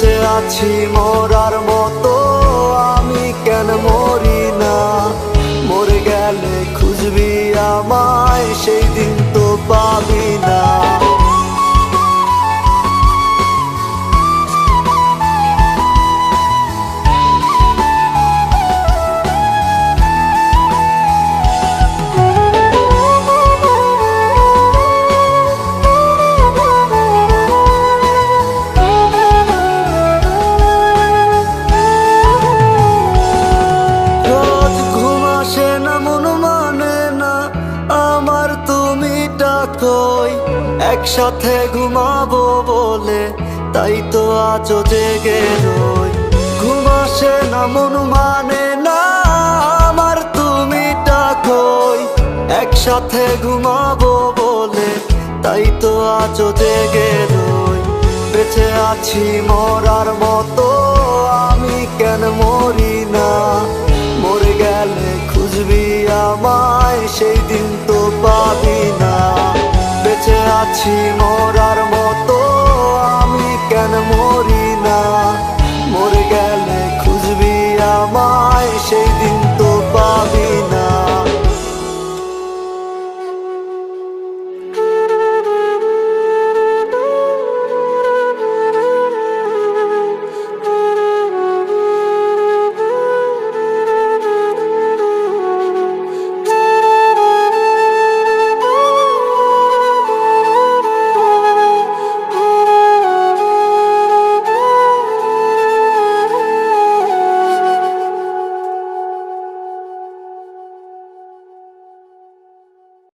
বেঁচে আছি মরার মতো। ডাকই একসাথে ঘুমাবো বলে, তাই তো আজও জেগে রই। ঘুম আসে না, মন মানে না, আমার তুমি ডাকই একসাথে ঘুমাবো বলে, তাই তো আজও জেগে রই। বেঁচে আছি মরার মতো, আমি কেন মরি না? মরে গেলে খুঁজবি আমায়, সেই দিন তো পাবি